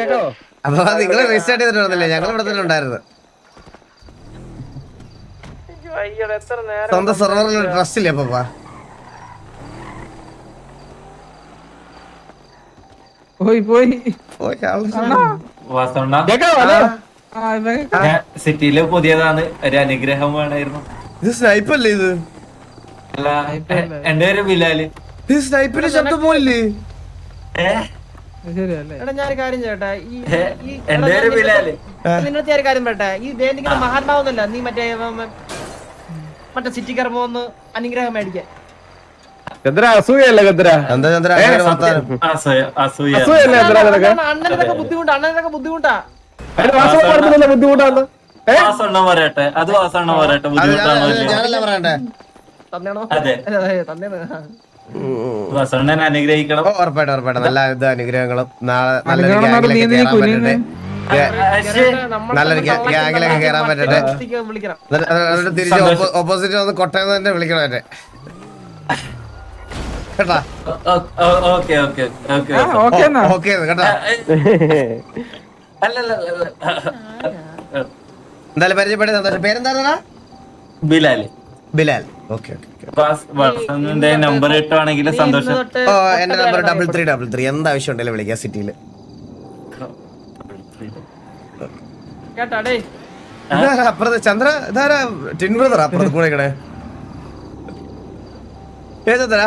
കേട്ടോ. അപ്പൊ നിങ്ങൾ റീസ്റ്റാർട്ട് ചെയ്തിട്ടുണ്ടല്ലേ ഞങ്ങൾ ഇവിടെ തന്നെ ഉണ്ടായിരുന്നു. സ്വന്തം സെർവറിൽ ട്രസ്റ്റ് ഇല്ലേ അപ്പ പോയി പോയി. സിറ്റിയിൽ പുതിയതാണ്. ഒരു അനുഗ്രഹം വേണായിരുന്നു. ഇത് സ്നൈപ്പ് അല്ലേ ഇത്? എന്റെ പേര് ബിലാൽ. ഇത് സ്നൈപ്പിന്റെ ശബ്ദം പോലില്ലേ? ഏ? എടാ ഞാൻ കാര്യം ചെയ്യട്ടെ. ഈ ഒരു കാര്യം ഈ മഹാത്മാവൊന്നുമല്ല. നീ മറ്റേ മറ്റേ സിറ്റി ഒന്ന് അനുഗ്രഹം മേടിക്കാൻ ചന്ദ്ര അസൂയല്ലേ അണ്ണനൊക്കെ ബുദ്ധിമുട്ടാ അണ്ണനൊക്കെ ബുദ്ധിമുട്ടാ. ബുദ്ധിമുട്ടാന്ന്? പറയട്ടെ. അത് പറയട്ടെ. അത് ബുദ്ധിമുട്ടാണോ? അനുഗ്രഹിക്കണം. ഉറപ്പായിട്ടും ഉറപ്പായിട്ടും. നല്ല ഇത് അനുഗ്രഹങ്ങളും. നാളെ നല്ലൊരു ഗ്യാങ്ങിലൊക്കെ പറ്റട്ടെ. നല്ലൊരു ഗ്യാങ്ങിലൊക്കെ പറ്റട്ടെ. എന്നിട്ട് തിരിച്ച്. ഓപ്പോസിറ്റ് വന്ന് കൊട്ടയം തന്നെ വിളിക്കണം എന്നെ കേട്ടാ? ഓക്കെ ഓക്കെ ഓക്കെ ആ ഓക്കെ. എന്നാ. ഓക്കെ കേട്ടാ? അല്ലല്ല എന്തായാലും പരിചയപ്പെടുന്ന സന്തോഷം. പേരെന്താ Bilal Bilal. Okay okay. Number ഇട്ടുവാണെങ്കിൽ സന്തോഷം. ഓ എന്റെ number double three double three എന്താ ആവശ്യം ഉണ്ടല്ലോ വിളിക്കാം സിറ്റിയിൽ അപ്പുറത്ത്? ചന്ദ്ര ഇതാരാ? ടിൻ ബ്രദർ അപ്പുറത്ത് കൂടെ ഇക്കണേ ഏ ചന്ദ്ര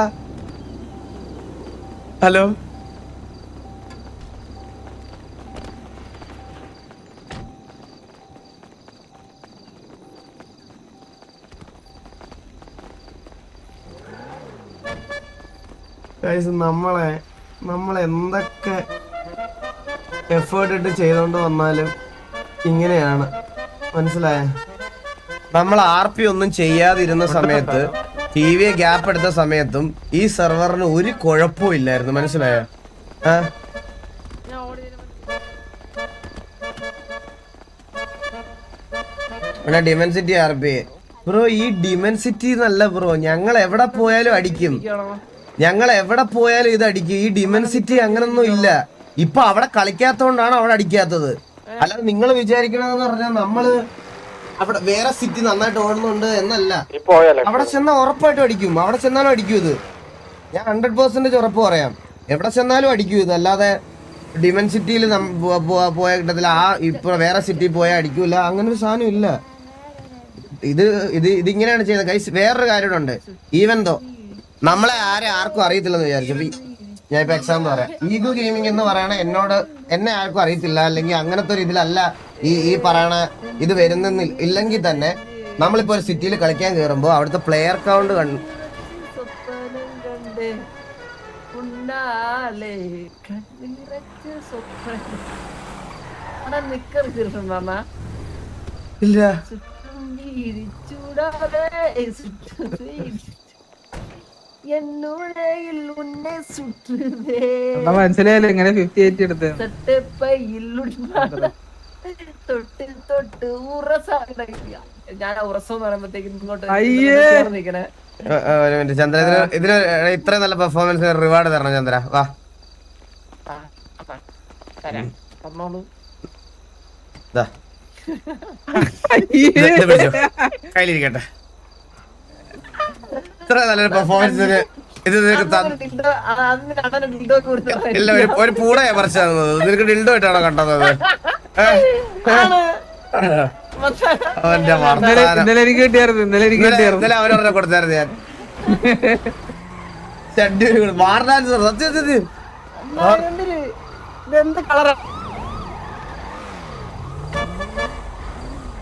ഹലോ നമ്മളെ നമ്മൾ എന്തൊക്കെ എഫേർട്ട് ഇട്ട് ചെയ്തോണ്ട് വന്നാലും ഇങ്ങനെയാണ്. മനസ്സിലായ? നമ്മൾ ആർ പി ഒന്നും ചെയ്യാതിരുന്ന സമയത്ത് ടി വി ഗ്യാപ്പ് എടുത്ത സമയത്തും ഈ സെർവറിന് ഒരു കുഴപ്പവും ഇല്ലായിരുന്നു. മനസ്സിലായോ? ഡിമെൻസിറ്റി ആർ പി ബ്രോ ഈ ഡിമെൻസിറ്റി എന്നല്ല ബ്രോ ഞങ്ങൾ എവിടെ പോയാലും അടിക്കും. ഞങ്ങൾ എവിടെ പോയാലും ഇത് അടിക്കും. ഈ ഡിമെൻസിറ്റി അങ്ങനൊന്നും ഇല്ല. ഇപ്പൊ അവിടെ കളിക്കാത്തോണ്ടാണ് അവിടെ അടിക്കാത്തത്. അല്ലാതെ നിങ്ങൾ വിചാരിക്കണമെന്ന് പറഞ്ഞാൽ നമ്മൾ അവിടെ വേറെ സിറ്റി നന്നായിട്ട് ഓടുന്നുണ്ട് എന്നല്ല. അവിടെ ചെന്നാൽ ഉറപ്പായിട്ടും അടിക്കും. അവിടെ ചെന്നാലും അടിക്കും ഇത്. ഞാൻ ഹൺഡ്രഡ് പെർസെന്റേജ് ഉറപ്പ് പറയാം. എവിടെ ചെന്നാലും അടിക്കും ഇത്. അല്ലാതെ ഡിമൻ സിറ്റിയിൽ പോയ കിട്ടത്തില്ല ആ ഇപ്പൊ വേറെ സിറ്റി പോയാൽ അടിക്കൂല. അങ്ങനെ ഒരു സാധനം ഇല്ല. ഇത് ഇത് ഇതിങ്ങനെയാണ് ചെയ്യുന്നത് കൈസ് വേറൊരു കാര്യമുണ്ട് ഈവൻ ദോ നമ്മളെ ആരെ ആർക്കും അറിയത്തില്ലെന്ന് വിചാരിച്ചു ഞാൻ ഇപ്പൊ എക്സാമ്പിൾ പറയാം. ഈഗോ ഗെയിമിംഗ് എന്ന് പറയണ എന്നോട് എന്നെ ആർക്കും അറിയത്തില്ല. അല്ലെങ്കിൽ അങ്ങനത്തെ ഒരു ഇതിലല്ല ഈ ഈ പറയണ ഇത് വരുന്ന ഇല്ലെങ്കിൽ തന്നെ നമ്മളിപ്പോ ഒരു സിറ്റിയിൽ കളിക്കാൻ കയറുമ്പോൾ അവിടുത്തെ പ്ലെയർ കൗണ്ട് കണ്ടു സ്വപ്നം. ഇങ്ങനെ തൊട്ട് ഞാൻ എന്ന് ഇങ്ങോട്ട് ഒരു മിനിറ്റ്. ചന്ദ്ര ഇത്ര നല്ല പെർഫോമൻസ് റിവാർഡ് തരണം ചന്ദ്ര. വാ. കയ്യിലിരിക്കട്ടെ. ഇത്ര നല്ലൊരു പെർഫോമൻസിന് ഇത് നിനക്ക് ഇല്ല ഒരു ഒരു പൂടയാ പറിച്ചു തന്നത്. നിനക്ക് ഡിൽഡോ ആയിട്ടാണോ കണ്ടത്? അവന്റെ ഇന്നലെ എനിക്ക് കിട്ടിയായിരുന്നു. ഇന്നലെ എനിക്ക് ഇന്നലെ കിട്ടിയായിരുന്നു. ഇന്നലെ അവനൊരെണ്ണം കൊടുത്തായിരുന്നു ഞാൻ. സത്യം സത്യം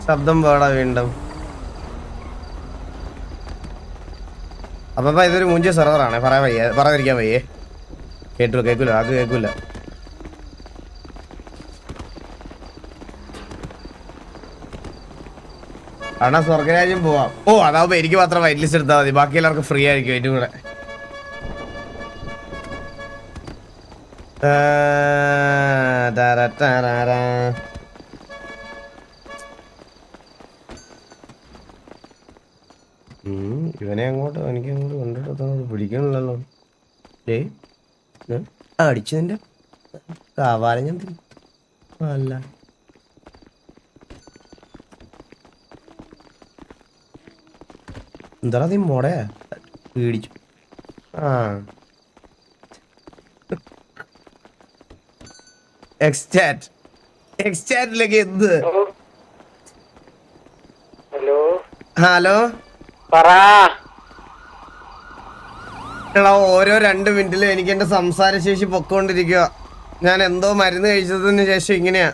ശബ്ദം പോടാ വീണ്ടും. അപ്പൊ ഇതൊരു മുഞ്ച സെർവറാണ്. പറയാൻ വയ്യ പറയാതിരിക്കാൻ വയ്യേ. കേട്ടു കേക്കൂല ആക്ക് കേക്കൂല. അണ്ണാ സ്വർഗരാജ്യം പോവാം. ഓ അതാവുമ്പോ എനിക്ക് മാത്രം വൈറ്റ് ലിസ്റ്റ് എടുത്താൽ മതി. ബാക്കി എല്ലാവർക്കും ഫ്രീ ആയിരിക്കും എന്റെ കൂടെ. ടാരാരാ. ഇവനെ അങ്ങോട്ട് എനിക്ക് അങ്ങോട്ട് കൊണ്ടിട്ട് പിടിക്കണില്ലല്ലോ. ഏ അടിച്ചതിന്റെ കാവാലം ഞാൻ. അല്ല. എന്താ നീ മോടെ? പേടിച്ചു. ആ. എക്സ്റ്റാറ്റ് എക്സ്റ്റാറ്റിലേക്ക് എന്ത്? ഹലോ? ഹലോ? എടാ ഓരോ രണ്ട് മിനിറ്റിലും എനിക്ക് എന്റെ സംസാര ശേഷി പൊക്കോണ്ടിരിക്കുക ഞാൻ എന്തോ മരുന്ന് കഴിച്ചതിന് ശേഷം ഇങ്ങനെയാ.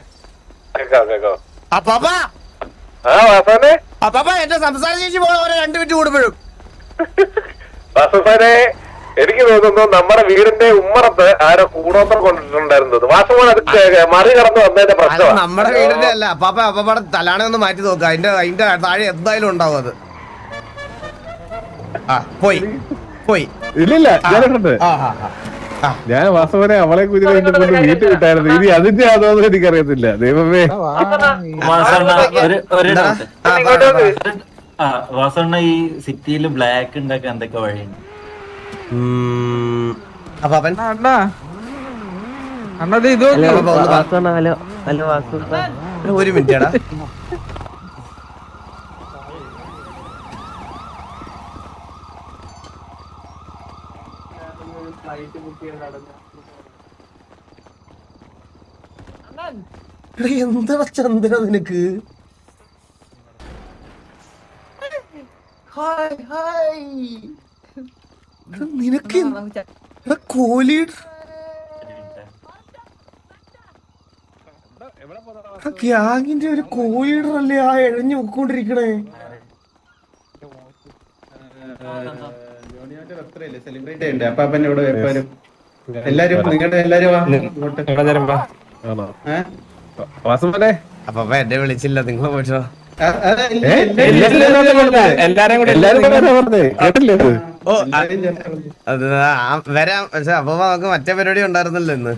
അപ്പാപ്പാ അപ്പാപ്പാ എന്റെ സംസാര ശേഷി ഓരോ രണ്ട് മിനിറ്റ് കൂടുമ്പോഴും. എനിക്ക് തോന്നുന്നു നമ്മുടെ വീടിന്റെ ഉമ്മറത്ത് ആരോ കൂടോത്രം കൊണ്ടിട്ടുണ്ടായിരുന്നത്. വാസവൻ അത് മറികടന്ന് വന്നതിന്റെ പ്രശ്നം നമ്മുടെ വീടിന്റെ അല്ല അപ്പാപ്പ അപ്പാടെ തലാണെന്ന് മാറ്റി നോക്കുക അതിന്റെ അതിന്റെ താഴെ എന്തായാലും ഉണ്ടാവും അത്. പോയി. പോയി. ഇല്ലില്ല ഞാനുണ്ട് ഞാൻ വാസവനെ അവളെ കുതിരെ കൊണ്ട് വീട്ടിൽ വിട്ടായിരുന്നു. ഇനി അതിന്റെ ആണോന്ന് എനിക്കറിയത്തില്ല. ദൈവമേ. വാസണ്ണ ഈ സിറ്റിയിൽ ബ്ലാക്ക് ഉണ്ടാക്കാൻ എന്തൊക്കെ വഴിയുണ്ട്? ഇത് ഒരു മിനിറ്റ് എടാ അണ്ണൻ എടാ, എന്താ ചന്ദ്ര നിനക്ക്? Hi hi. എടാ, നിനക്ക് കോലി എടാ, ഗ്യാങ്ങിന്റെ ഒരു കോഹ്ലിയുടെ അല്ലേ ആ എഴഞ്ഞു പൊക്കോണ്ടിരിക്കണേ? സെലിബ്രേറ്റ് ചെയ്യണ്ടേ? അപ്പൊ ഇവിടെ എപ്പോഴും എല്ലാരും നിങ്ങളുടെ എല്ലാരും അപ്പാപ്പ എന്നെ വിളിച്ചില്ല നിങ്ങൾ പോയിട്ടോ വരാം. പക്ഷെ അപ്പൊ നമുക്ക് മറ്റേ പരിപാടി ഉണ്ടായിരുന്നല്ലോ ഇന്ന്?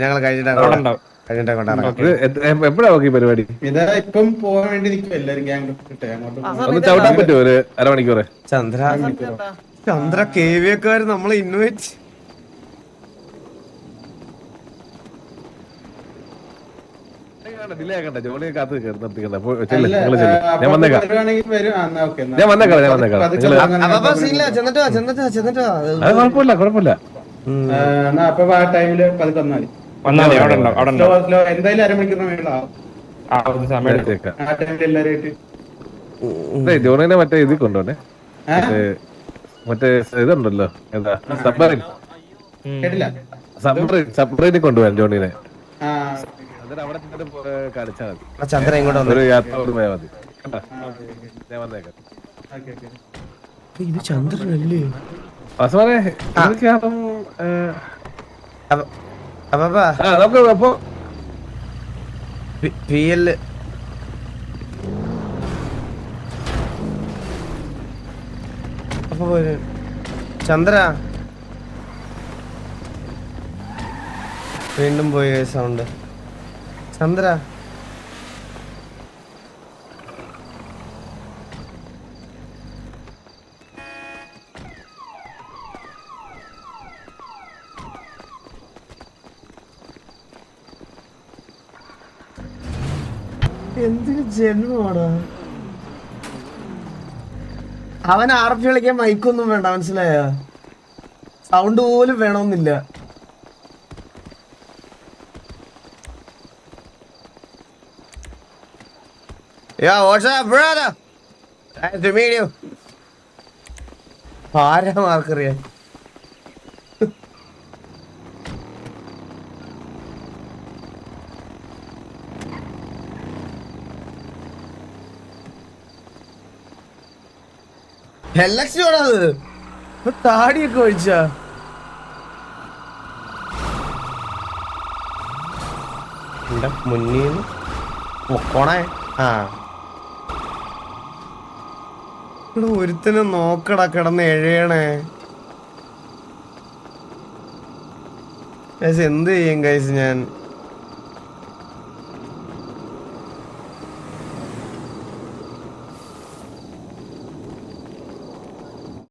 ഞങ്ങൾ കഴിഞ്ഞിട്ടാണ് എപ്പോഴാ ഈ പരിപാടി? ഇതാ ഇപ്പം പോകാൻ വേണ്ടി നിൽക്കും എല്ലാരും ഗ്യാങ് ഒന്ന് ചവിട്ടാൻ പറ്റുമോ ഒരു അരമണിക്കൂർ ചന്ദ്ര. ചന്ദ്ര കെ വി ഒക്കെ നമ്മളെ ഇൻവൈറ്റ് ഡിലേ ആക്കണ്ട. ജോളി കാത്ത് നിർത്തിക്കണ്ട. ഞാൻ വന്നേക്കാം. ഞാൻ വന്നേക്കാം, ഞാൻ വന്നേക്കാം. അത് കുഴപ്പമില്ല കുഴപ്പമില്ല. അപ്പൊ ആ ടൈമിൽ പതുക്കെ വന്നാൽ മതി. വന്നാലേ അവിടെ ഉണ്ടാവും ഉണ്ടാവും. എന്തായാലും അരമണിക്കൂർ മേളാവും ജോണിനെ മറ്റേ ഇതിൽ കൊണ്ടുപോണേ മറ്റേ ഇതുണ്ടല്ലോ എന്താ സബ്മറൈൻ. കേട്ടില്ല? സബ്മറീൻ സബ്മറീനിൽ കൊണ്ടുപോകാൻ ജോണിനെ. ആ. എന്നിട്ട് അവിടെ ചെന്നിട്ട് പോ- കാണിച്ചാൽ മതി. ആ ചന്ദ്ര ഇങ്ങോട്ട് വന്നു? ഒരു യാത്ര പോയാൽ മതി? ഞാൻ വന്നേക്കാം. Okay okay. ഇത് ചന്ദ്രനല്ലേ? അപ്പൊ നമുക്ക് അപ്പൊ പി എൽ. ചന്ദ്ര. വീണ്ടും പോയി സൗണ്ട് ചന്ദ്ര. എന്തൊരു ജന്മമാടാ അവൻ ആർ പി കളിക്കാൻ മൈക്കൊന്നും വേണ്ട മനസ്സിലായ സൗണ്ട് പോലും വേണമെന്നില്ല Yeah, what's up, brother? Nice to meet you. ആരാ മാർക്കറിയാൻ എലക്ഷനാണത് താടിയൊക്കെ ഒഴിച്ച മുന്നിൽ പൊക്കോണേ? ആ. ഇവിടെ ഒരുത്തനെ നോക്കടാ കിടന്ന് എഴയണേ. എന്ത് ചെയ്യും കൈസ് ഞാൻ?